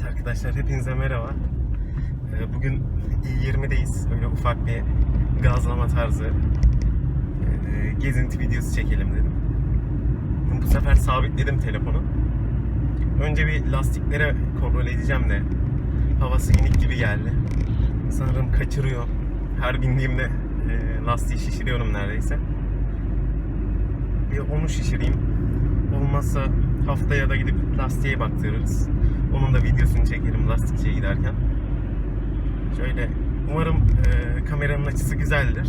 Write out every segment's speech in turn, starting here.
Evet arkadaşlar hepinize merhaba. Ee, Bugün i20'deyiz. Öyle ufak bir gazlama tarzı e, gezinti videosu çekelim dedim. Bu sefer sabitledim telefonu. Önce bir lastiklere kontrol edeceğim de havası inik gibi geldi. Sanırım kaçırıyor. Her bindiğimde e, lastiği şişiriyorum neredeyse. Bir onu şişireyim. Olmazsa haftaya da gidip lastiğe baktırırız. Onun da videosunu çekerim lastikçiye giderken. Şöyle umarım e, kameranın açısı güzeldir.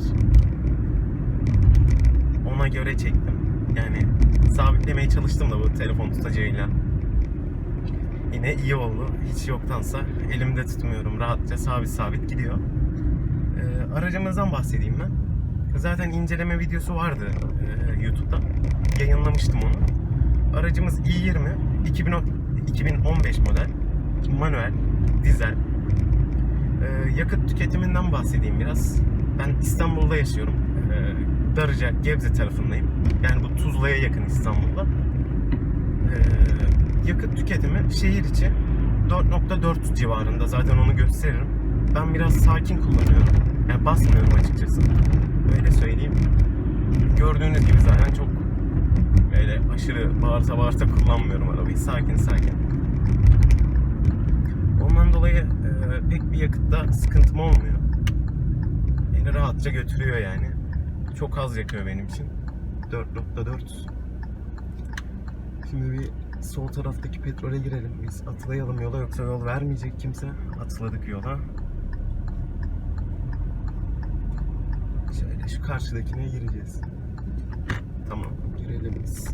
Ona göre çektim. Yani sabitlemeye çalıştım da bu telefon tutacağıyla. Yine iyi oldu. Hiç yoktansa elimde tutmuyorum. Rahatça sabit sabit gidiyor. E, aracımızdan bahsedeyim ben. Zaten inceleme videosu vardı e, YouTube'da. Yayınlamıştım onu. Aracımız i20 2010 2015 model manuel dizel. Ee, yakıt tüketiminden bahsedeyim biraz. Ben İstanbul'da yaşıyorum. Ee, Darıca Gebze tarafındayım. Yani bu Tuzla'ya yakın İstanbul'da. Ee, yakıt tüketimi şehir içi 4.4 civarında. Zaten onu gösteririm. Ben biraz sakin kullanıyorum. Yani basmıyorum açıkçası. Öyle söyleyeyim. Gördüğünüz gibi zaten çok Böyle aşırı bağırsa bağırsa kullanmıyorum arabayı. Sakin sakin. Ondan dolayı e, pek bir yakıtta sıkıntım olmuyor. Beni rahatça götürüyor yani. Çok az yakıyor benim için. 4.4 Şimdi bir sol taraftaki petrole girelim. Biz atlayalım yola yoksa yol vermeyecek kimse. Atladık yola. Şöyle şu karşıdakine gireceğiz. Tamam biz.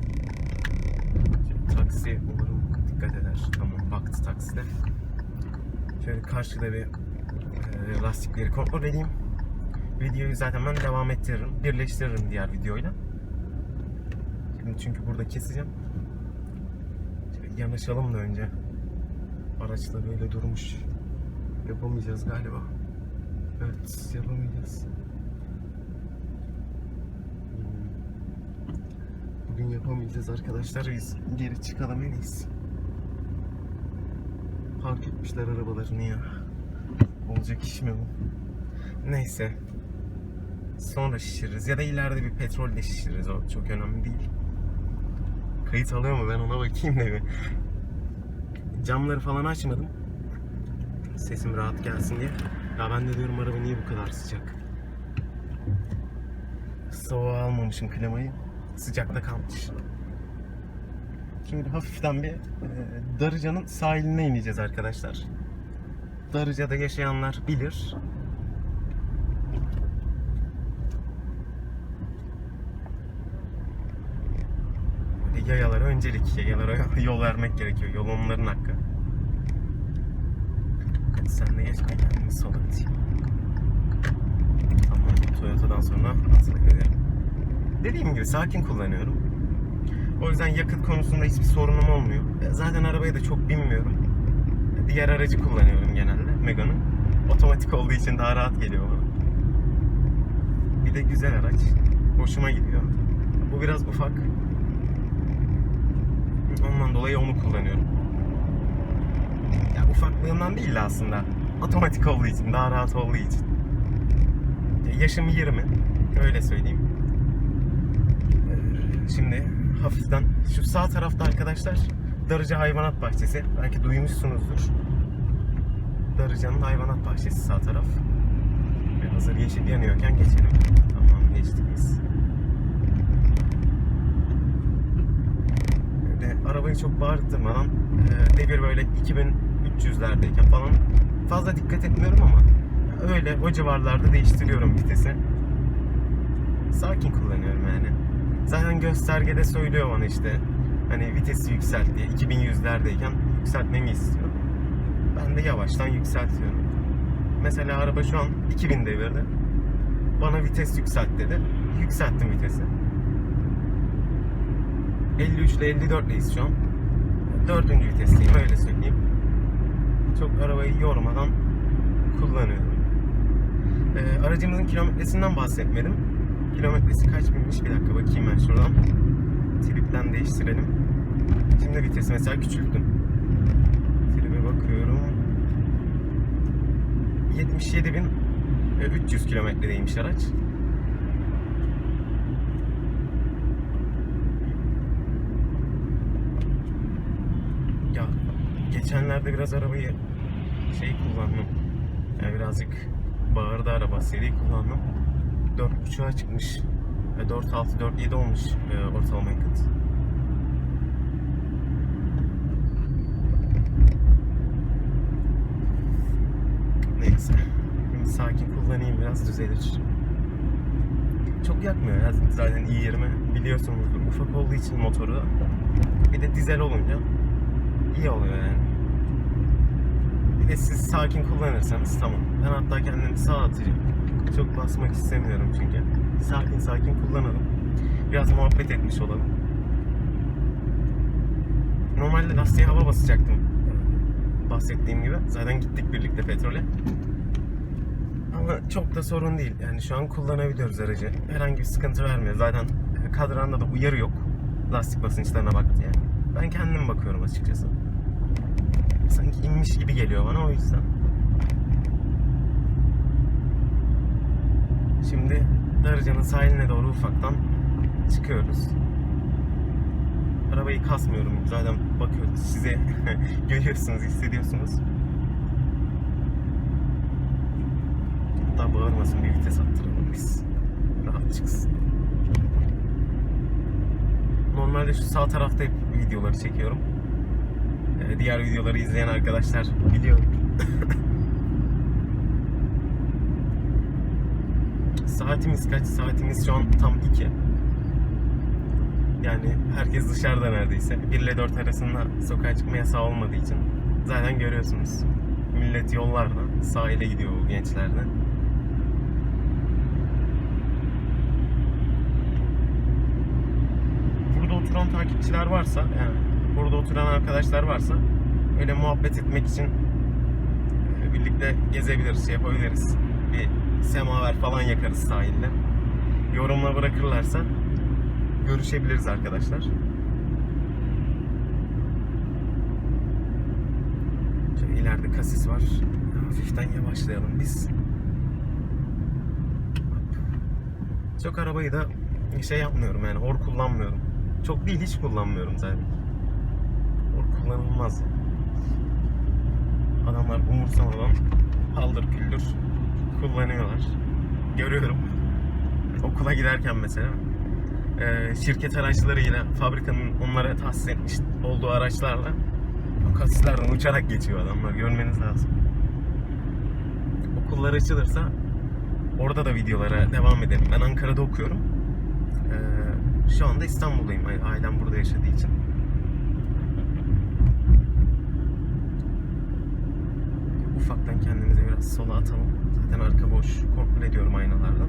Şimdi taksi umarım dikkat eder. Tamam baktı takside. Şöyle karşıda bir e, lastikleri kontrol edeyim. Videoyu zaten ben devam ettiririm. Birleştiririm diğer videoyla. Şimdi çünkü burada keseceğim. Şöyle yanaşalım da önce. Araçta böyle durmuş. Yapamayacağız galiba. Evet yapamayacağız. Bugün yapamayacağız arkadaşlar. Biz geri çıkalım en iyisi. Park etmişler arabalarını ya. Olacak iş mi bu? Neyse. Sonra şişiririz. Ya da ileride bir petrolle şişiririz. O çok önemli değil. Kayıt alıyor mu? Ben ona bakayım da bir. Camları falan açmadım. Sesim rahat gelsin diye. Ya ben de diyorum araba niye bu kadar sıcak? Soğuğa almamışım klimayı sıcakta kalmış. Şimdi hafiften bir e, Darıca'nın sahiline ineceğiz arkadaşlar. Darıca'da yaşayanlar bilir. Yayalara öncelik, yayalara yol vermek gerekiyor. Yol onların hakkı. Hadi sen de geç ben kendimi sola. Tamam, Toyota'dan sonra atlayabilirim dediğim gibi sakin kullanıyorum. O yüzden yakıt konusunda hiçbir sorunum olmuyor. Zaten arabaya da çok binmiyorum. Diğer aracı kullanıyorum genelde. Megane. Otomatik olduğu için daha rahat geliyor bana. Bir de güzel araç. Hoşuma gidiyor. Bu biraz ufak. Ondan dolayı onu kullanıyorum. Ya ufaklığından değil de aslında. Otomatik olduğu için, daha rahat olduğu için. Yaşım 20. Öyle söyleyeyim. Şimdi hafiften şu sağ tarafta arkadaşlar Darıca Hayvanat Bahçesi. Belki duymuşsunuzdur. Darıca'nın hayvanat bahçesi sağ taraf. Ve hazır yeşil yanıyorken geçelim. Tamam geçtik biz. Arabayı çok bağırtmadan e, devir böyle 2300'lerdeyken falan fazla dikkat etmiyorum ama öyle o civarlarda değiştiriyorum vitesi. Sakin kullanıyorum yani. Zaten göstergede söylüyor bana işte hani vitesi yükselt diye 2100'lerdeyken yükseltmemi istiyor. Ben de yavaştan yükseltiyorum. Mesela araba şu an 2000 devirde. Bana vites yükselt dedi. Yükselttim vitesi. 53 ile 54 leyiz şu an. Dördüncü vitesteyim öyle söyleyeyim. Çok arabayı yormadan kullanıyorum. Ee, aracımızın kilometresinden bahsetmedim. Kilometresi kaç binmiş? Bir dakika bakayım ben şuradan. Tripten değiştirelim. Şimdi vitesi mesela küçülttüm. Tribe bakıyorum. 67.300 kilometredeymiş araç. Ya geçenlerde biraz arabayı şey kullandım. Yani birazcık bağırdı araba. Seri kullandım. 4.5'a çıkmış. 4.6 4.7 olmuş e, ortalama yakıt. Neyse. Şimdi sakin kullanayım biraz düzelir. Çok yakmıyor ya zaten i20 biliyorsunuzdur ufak olduğu için motoru bir de dizel olunca iyi oluyor yani. Bir de siz sakin kullanırsanız tamam. Ben hatta kendimi sağ atacağım. Çok basmak istemiyorum çünkü. Sakin sakin kullanalım. Biraz muhabbet etmiş olalım. Normalde lastiğe hava basacaktım. Bahsettiğim gibi. Zaten gittik birlikte petrole. Ama çok da sorun değil. Yani şu an kullanabiliyoruz aracı. Herhangi bir sıkıntı vermiyor. Zaten kadranda da uyarı yok. Lastik basınçlarına bak diye. Ben kendim bakıyorum açıkçası. Sanki inmiş gibi geliyor bana o yüzden. Şimdi Darıca'nın sahiline doğru ufaktan çıkıyoruz. Arabayı kasmıyorum. Zaten bakıyoruz size görüyorsunuz, hissediyorsunuz. Hatta bağırmasın bir vites attıralım biz. Rahat çıksın. Normalde şu sağ tarafta hep videoları çekiyorum. Ee, diğer videoları izleyen arkadaşlar biliyor. Saatimiz kaç? Saatimiz şu an tam 2. Yani herkes dışarıda neredeyse. 1 ile 4 arasında sokağa çıkma yasağı olmadığı için zaten görüyorsunuz. Millet yollarda sahile gidiyor bu gençler de. Burada oturan takipçiler varsa yani burada oturan arkadaşlar varsa öyle muhabbet etmek için e, birlikte gezebiliriz, şey yapabiliriz. Bir semaver falan yakarız sahilde. Yorumla bırakırlarsa görüşebiliriz arkadaşlar. Şöyle kasis var. Hafiften yavaşlayalım biz. Çok arabayı da şey yapmıyorum yani hor kullanmıyorum. Çok değil hiç kullanmıyorum zaten. Hor kullanılmaz. Adamlar umursamadan paldır küldür kullanıyorlar. Görüyorum. Okula giderken mesela e, şirket araçlarıyla fabrikanın onlara tahsis etmiş olduğu araçlarla o kasislerden uçarak geçiyor adamlar. Görmeniz lazım. Okullar açılırsa orada da videolara devam edelim. Ben Ankara'da okuyorum. E, şu anda İstanbul'dayım. Ailem burada yaşadığı için. Ufaktan kendimizi biraz sola atalım. Zaten arka boş. Kontrol ediyorum aynalardan.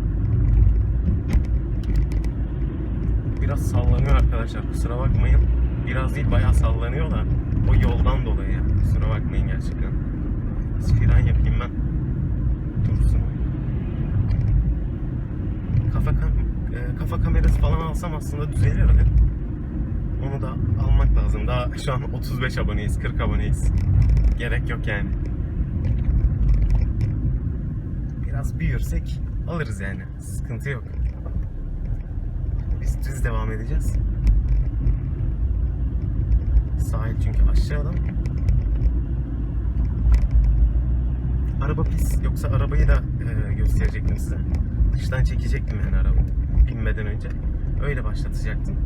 Biraz sallanıyor arkadaşlar. Kusura bakmayın. Biraz değil bayağı sallanıyor da o yoldan dolayı. Kusura bakmayın gerçekten. Biraz fren yapayım ben. Dursun. Kafa kam- e, kafa kamerası falan alsam aslında düzelir de. Onu da almak lazım. Daha şu an 35 aboneyiz, 40 aboneyiz. Gerek yok yani. Biraz büyürsek alırız yani. Sıkıntı yok. Biz düz devam edeceğiz. Sahil çünkü aşağıda. Araba pis. Yoksa arabayı da e, gösterecektim size. Dıştan çekecektim yani arabayı. Binmeden önce. Öyle başlatacaktım.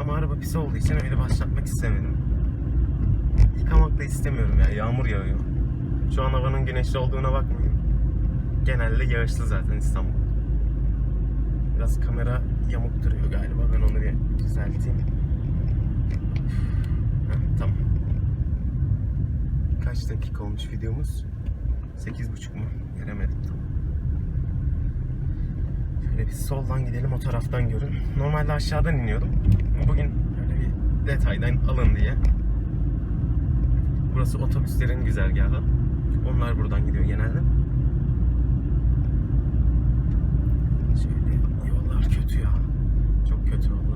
Ama araba pis olduğu için öyle başlatmak istemedim. Yıkamak da istemiyorum ya. Yağmur yağıyor. Şu an havanın güneşli olduğuna bakmayın. Genelde yağışlı zaten İstanbul. Biraz kamera yamuk duruyor galiba. Ben onu bir düzelteyim. Heh, tamam. Kaç dakika olmuş videomuz? 8.30 mu? Göremedim tam. Şöyle bir soldan gidelim o taraftan görün. Normalde aşağıdan iniyordum. Bugün böyle bir detaydan alın diye. Burası otobüslerin güzergahı. Onlar buradan gidiyor genelde. kötü olduğu.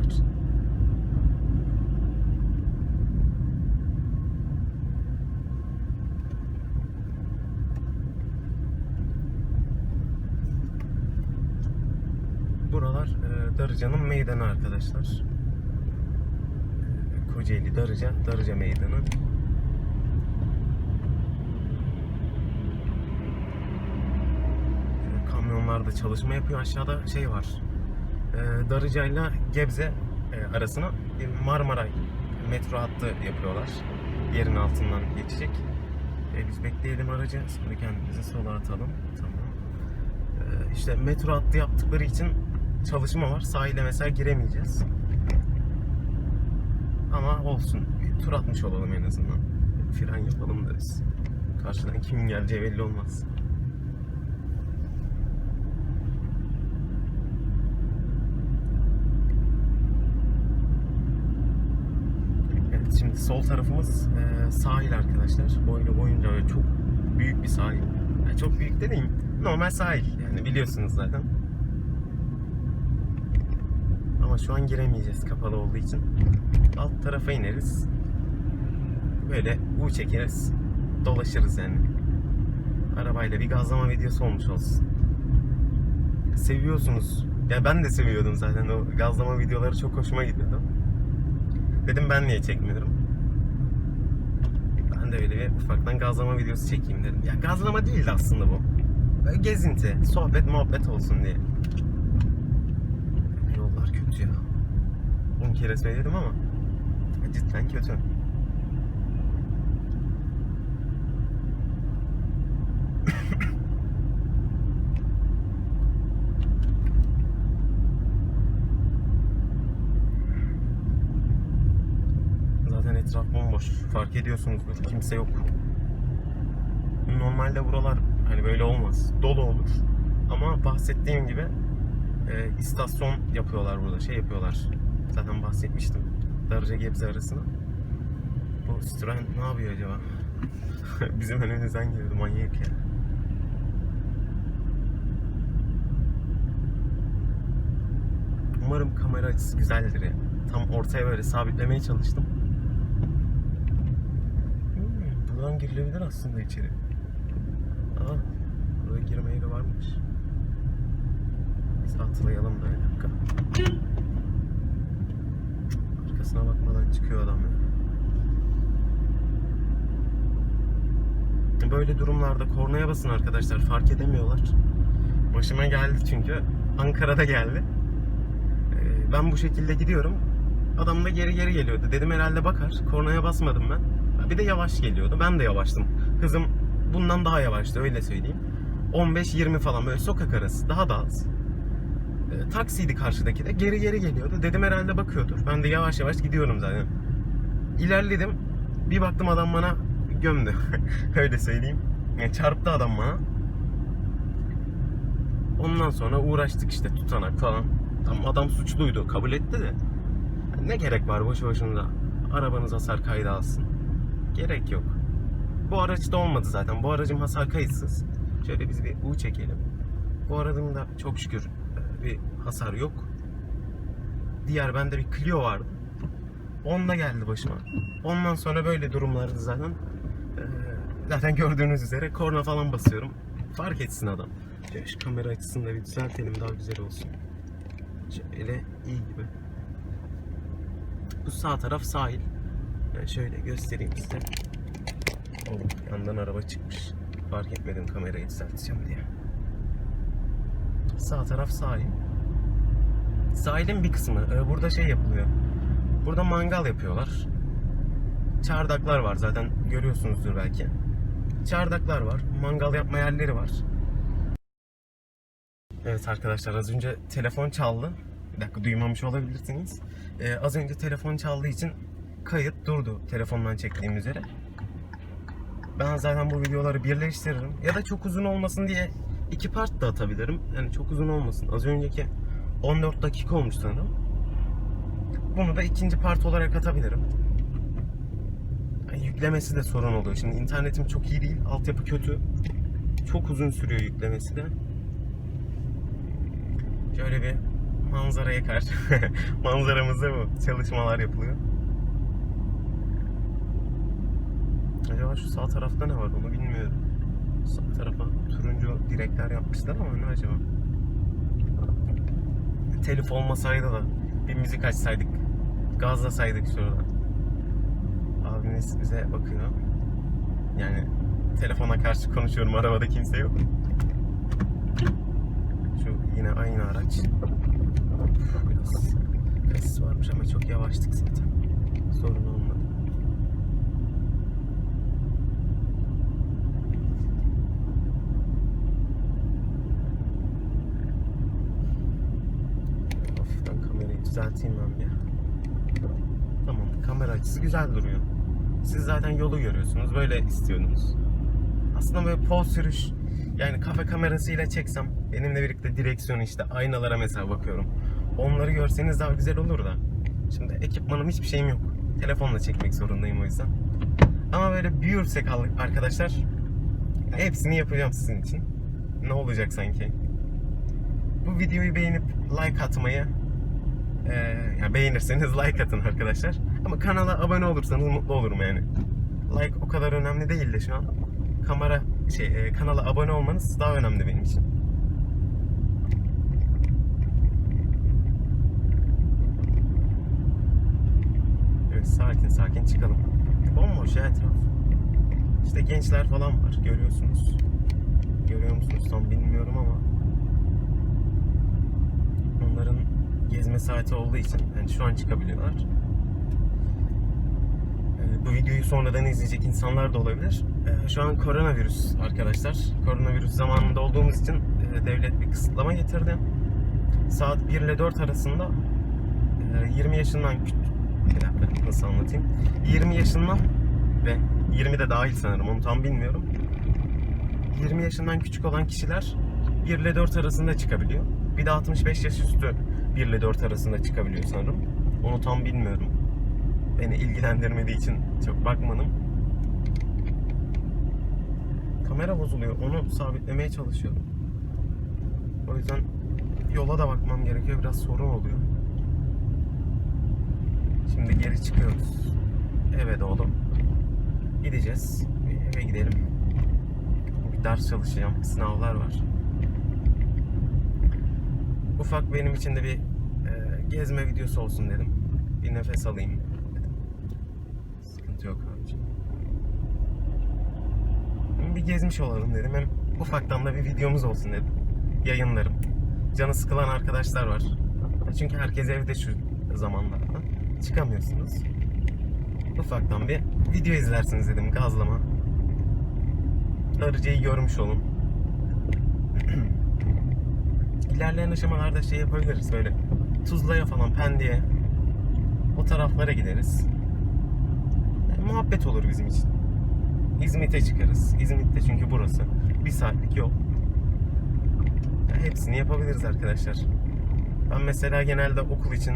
Buralar e, Darıca'nın meydanı arkadaşlar. E, Kocaeli Darıca, Darıca Meydanı. E, Kamyonlarda çalışma yapıyor. Aşağıda şey var. Ee, Darıca ile Gebze e, arasına Marmaray metro hattı yapıyorlar. Yerin altından geçecek. Ee, biz bekleyelim aracı. Sonra kendimizi sola atalım. Tamam. Ee, işte metro hattı yaptıkları için çalışma var. Sahile mesela giremeyeceğiz. Ama olsun. Bir tur atmış olalım en azından. Fren yapalım deriz. Karşıdan kimin geleceği belli olmaz. Sol tarafımız e, sahil arkadaşlar. Boylu boyunca böyle çok büyük bir sahil. Yani çok büyük dediğim normal sahil. Yani biliyorsunuz zaten. Ama şu an giremeyeceğiz kapalı olduğu için. Alt tarafa ineriz. Böyle U çekeriz. Dolaşırız yani. Arabayla bir gazlama videosu olmuş olsun. Seviyorsunuz. Ya ben de seviyordum zaten o gazlama videoları çok hoşuma gidiyordu. Dedim ben niye çekmiyorum? Ben de öyle bir ufaktan gazlama videosu çekeyim dedim. Ya gazlama değildi aslında bu. Böyle gezinti, sohbet, muhabbet olsun diye. Yollar kötü ya. 10 kere söyledim ama cidden kötü. Zaten etraf bomboş. Fark ediyorsunuzdur. Kimse yok. Normalde buralar hani böyle olmaz. Dolu olur. Ama bahsettiğim gibi e, istasyon yapıyorlar burada. Şey yapıyorlar. Zaten bahsetmiştim. Darıca Gebze arasına. Bu Citroen ne yapıyor acaba? Bizim önümüzden geliyordu manyak ya. Umarım kamera açısı güzeldir ya. Tam ortaya böyle sabitlemeye çalıştım. Buradan girilebilir aslında içeri. Aa, buraya girme yeri varmış. Biz atlayalım da bir dakika. Arkasına bakmadan çıkıyor adam ya. Böyle durumlarda kornaya basın arkadaşlar fark edemiyorlar. Başıma geldi çünkü. Ankara'da geldi. Ee, Ben bu şekilde gidiyorum. Adam da geri geri geliyordu. Dedim herhalde bakar. Kornaya basmadım ben. Bir de yavaş geliyordu. Ben de yavaştım. Hızım bundan daha yavaştı öyle söyleyeyim. 15-20 falan böyle sokak arası. Daha da az. E, taksiydi karşıdaki de. Geri geri geliyordu. Dedim herhalde bakıyordur. Ben de yavaş yavaş gidiyorum zaten. İlerledim. Bir baktım adam bana gömdü. öyle söyleyeyim. Yani çarptı adam bana. Ondan sonra uğraştık işte tutanak falan. Tam adam suçluydu. Kabul etti de. Ne gerek var boşu boşuna arabanız hasar kaydı alsın. Gerek yok. Bu araçta olmadı zaten. Bu aracım hasar kayıtsız. Şöyle biz bir U çekelim. Bu aracın da çok şükür e, bir hasar yok. Diğer bende bir Clio vardı. Onda geldi başıma. Ondan sonra böyle durumlarda zaten e, zaten gördüğünüz üzere korna falan basıyorum. Fark etsin adam. Şu kamera açısını da bir düzeltelim daha güzel olsun. Şöyle iyi gibi. Bu sağ taraf sahil. Yani şöyle göstereyim size. Oh, yandan araba çıkmış. Fark etmedim kamerayı düzelteceğim diye. Sağ taraf sahil. Sahilin bir kısmı. Ee, Burada şey yapılıyor. Burada mangal yapıyorlar. Çardaklar var zaten görüyorsunuzdur belki. Çardaklar var. Mangal yapma yerleri var. Evet arkadaşlar az önce telefon çaldı. Bir dakika duymamış olabilirsiniz. Ee, az önce telefon çaldığı için kayıt durdu telefondan çektiğim üzere. Ben zaten bu videoları birleştiririm. Ya da çok uzun olmasın diye iki part da atabilirim. Yani çok uzun olmasın. Az önceki 14 dakika olmuş sanırım. Bunu da ikinci part olarak atabilirim. Yani yüklemesi de sorun oluyor. Şimdi internetim çok iyi değil. Altyapı kötü. Çok uzun sürüyor yüklemesi de. Şöyle bir manzaraya karşı manzaramızda bu çalışmalar yapılıyor. Acaba şu sağ tarafta ne var onu bilmiyorum. Sağ tarafa turuncu direkler yapmışlar ama ne acaba? telif olmasaydı da bir müzik açsaydık. Gazlasaydık şurada. Abimiz bize bakıyor. Yani telefona karşı konuşuyorum arabada kimse yok. Şu yine aynı araç. Biraz kasis varmış ama çok yavaştık zaten. Sorun olmadı. Hafiften kamerayı düzelteyim ben bir. Tamam kamera açısı güzel duruyor. Siz zaten yolu görüyorsunuz. Böyle istiyordunuz. Aslında böyle poz sürüş yani kafe kamerasıyla çeksem benimle birlikte direksiyonu işte aynalara mesela bakıyorum. Onları görseniz daha güzel olur da. Şimdi ekipmanım hiçbir şeyim yok. Telefonla çekmek zorundayım o yüzden. Ama böyle büyürsek arkadaşlar hepsini yapacağım sizin için. Ne olacak sanki? Bu videoyu beğenip like atmayı yani beğenirseniz like atın arkadaşlar. Ama kanala abone olursanız mutlu olurum yani. Like o kadar önemli değil de şu an. Kamera şey e, kanala abone olmanız daha önemli benim için. Evet sakin sakin çıkalım. Bomboş ya etraf. İşte gençler falan var görüyorsunuz. Görüyor musunuz tam bilmiyorum ama onların gezme saati olduğu için yani şu an çıkabiliyorlar. Ee, Bu videoyu sonradan izleyecek insanlar da olabilir. Ee, Şu an koronavirüs arkadaşlar. Koronavirüs zamanında olduğumuz için e, devlet bir kısıtlama getirdi. Saat 1 ile 4 arasında e, 20 yaşından küçük bir dakika nasıl anlatayım? 20 yaşından ve 20 de dahil sanırım onu tam bilmiyorum. 20 yaşından küçük olan kişiler 1 ile 4 arasında çıkabiliyor. Bir de 65 yaş üstü 1 ile 4 arasında çıkabiliyor sanırım. Onu tam bilmiyorum. Beni ilgilendirmediği için çok bakmadım. Kamera bozuluyor. Onu sabitlemeye çalışıyorum. O yüzden yola da bakmam gerekiyor. Biraz sorun oluyor. Şimdi geri çıkıyoruz. Eve doğru. Gideceğiz. Eve gidelim. Bir ders çalışacağım. Sınavlar var. Ufak benim için de bir e, gezme videosu olsun dedim. Bir nefes alayım dedim. Sıkıntı yok abicim. Bir gezmiş olalım dedim. Hem ufaktan da bir videomuz olsun dedim. Yayınlarım. Canı sıkılan arkadaşlar var. Çünkü herkes evde şu zamanlarda. Çıkamıyorsunuz. Ufaktan bir video izlersiniz dedim gazlama. Arıcayı görmüş olun. İlerleyen aşamalarda şey yapabiliriz böyle Tuzla'ya falan Pendik'e o taraflara gideriz. Yani muhabbet olur bizim için. İzmit'e çıkarız. İzmit'te çünkü burası. Bir saatlik yol. Ya hepsini yapabiliriz arkadaşlar. Ben mesela genelde okul için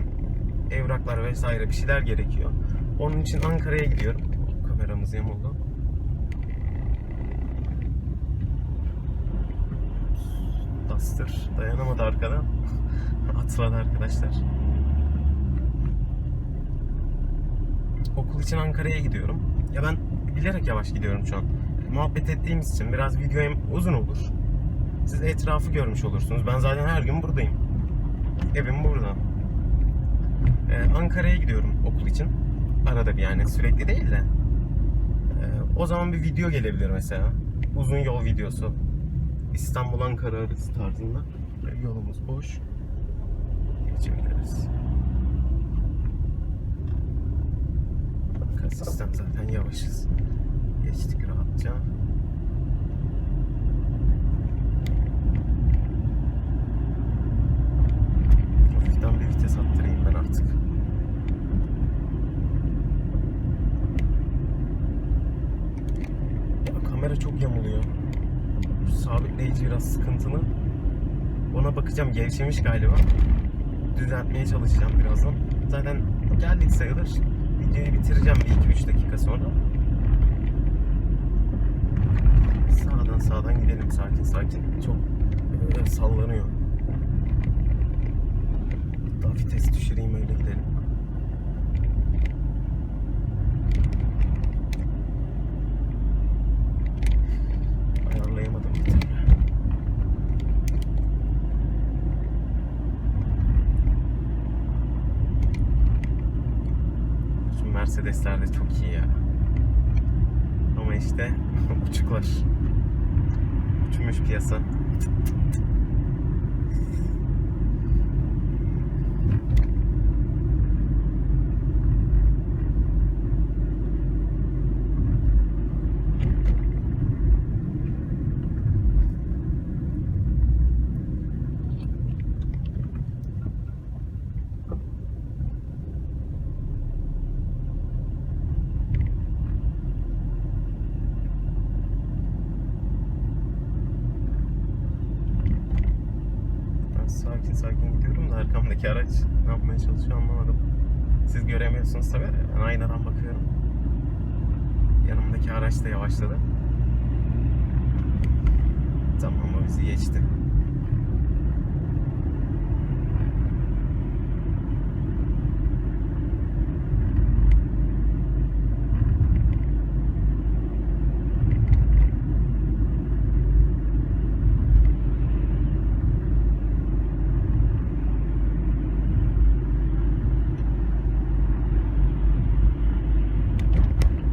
evraklar vesaire bir şeyler gerekiyor. Onun için Ankara'ya gidiyorum. Kameramız yamuldu. Duster dayanamadı arkadan. Atladı arkadaşlar. Okul için Ankara'ya gidiyorum. Ya ben bilerek yavaş gidiyorum şu an. Muhabbet ettiğimiz için biraz video hem uzun olur. Siz etrafı görmüş olursunuz. Ben zaten her gün buradayım. Evim burada. Ee, Ankara'ya gidiyorum okul için. Arada bir yani sürekli değil de. Ee, o zaman bir video gelebilir mesela. Uzun yol videosu. İstanbul Ankara arası tarzında. Yolumuz boş. Geçebiliriz. Arka sistem zaten yavaşız. Geçtik rahatça. Hafiften bir vites attırayım ben artık. Ya kamera çok yamuluyor. Sabitleyici biraz sıkıntılı. Ona bakacağım gevşemiş galiba. Düzeltmeye çalışacağım birazdan. Zaten geldik sayılır. Videoyu bitireceğim bir 2-3 dakika sonra. Sağdan sağdan gidelim sakin sakin. Çok sallanıyor. Daha vites düşüreyim öyle gidelim. Ayarlayamadım bir türlü. Mercedesler de çok iyi ya. Ama işte uçuklar. Uçmuş piyasa. Ben sakin sakin gidiyorum da arkamdaki araç ne yapmaya çalışıyor anlamadım. Siz göremiyorsunuz tabi. Ben aynadan bakıyorum. Yanımdaki araç da yavaşladı. Tamam o bizi geçti.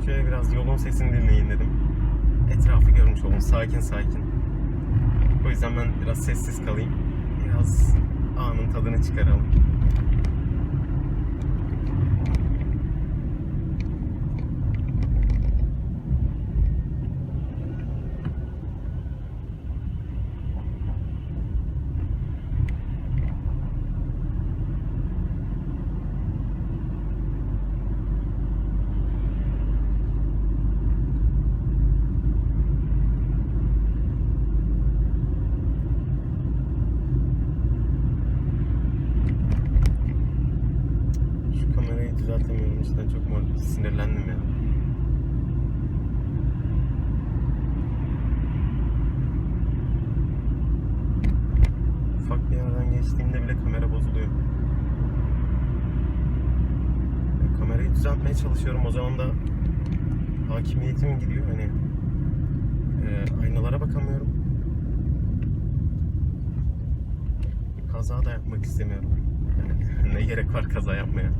Şöyle biraz yolun sesini dinleyin dedim. Etrafı görmüş olun sakin sakin. O yüzden ben biraz sessiz kalayım. Biraz anın tadını çıkaralım. Şu kamerayı düzeltemiyorum işte çok mu sinirlendim ya. Ufak bir yerden geçtiğimde bile kamera bozuluyor. Ya Kamerayı düzeltmeye çalışıyorum o zaman da hakimiyetim gidiyor hani e, aynalara bakamıyorum. Kaza da yapmak istemiyorum. Yani ne gerek var kaza yapmaya?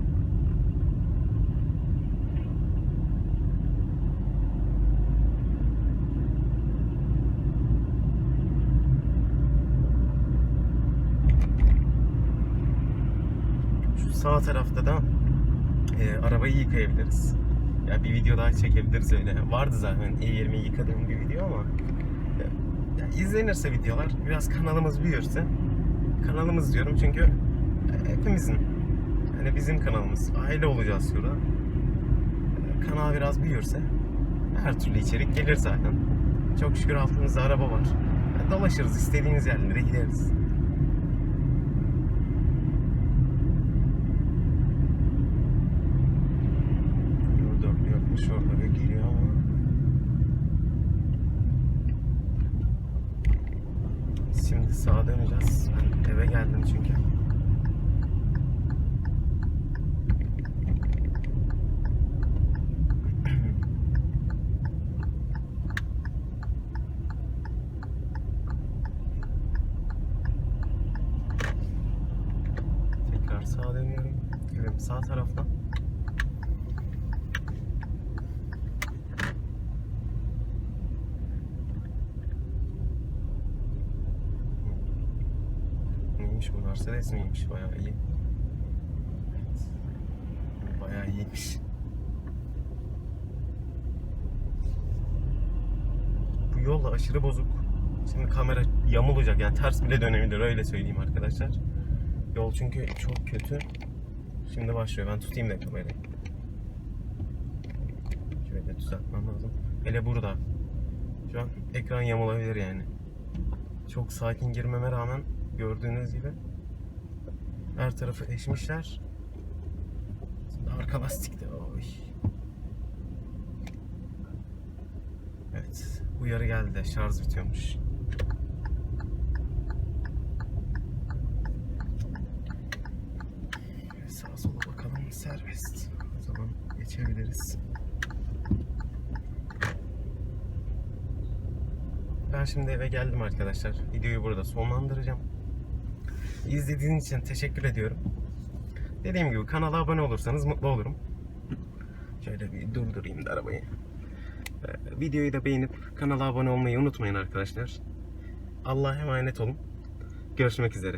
Şu sağ tarafta da e, arabayı yıkayabiliriz. Ya bir video daha çekebiliriz öyle. Vardı zaten E20'yi yıkadığım bir video ama ya, ya izlenirse videolar biraz kanalımız büyürse kanalımız diyorum çünkü e, hepimizin hani bizim kanalımız aile olacağız şurada. E, Kanal biraz büyürse her türlü içerik gelir zaten. Çok şükür altımızda araba var. E, Dolaşırız istediğimiz yerlere gideriz. Yo, Dörtlü yapmış orada ve geliyor ama Şimdi sağa döneceğiz. Ben eve geldim çünkü. Tekrar sağa dönüyorum. Evim sağ tarafta. Neymiş bu Mercedes miymiş? Bayağı iyi. Evet. Bayağı iyiymiş. Bu yol da aşırı bozuk. Şimdi kamera yamulacak yani ters bile dönebilir öyle söyleyeyim arkadaşlar. Yol çünkü çok kötü. Şimdi başlıyor. Ben tutayım da kamerayı. Şöyle düzeltmem lazım. Hele burada. Şu an ekran yamulabilir yani. Çok sakin girmeme rağmen gördüğünüz gibi her tarafı eşmişler. Şimdi arka lastikte. Oy. Evet. Uyarı geldi. Şarj bitiyormuş. Sağa sola bakalım. Serbest. O zaman geçebiliriz. Ben şimdi eve geldim arkadaşlar. Videoyu burada sonlandıracağım. İzlediğiniz için teşekkür ediyorum. Dediğim gibi kanala abone olursanız mutlu olurum. Şöyle bir durdurayım da arabayı. Ee, videoyu da beğenip kanala abone olmayı unutmayın arkadaşlar. Allah'a emanet olun. Görüşmek üzere.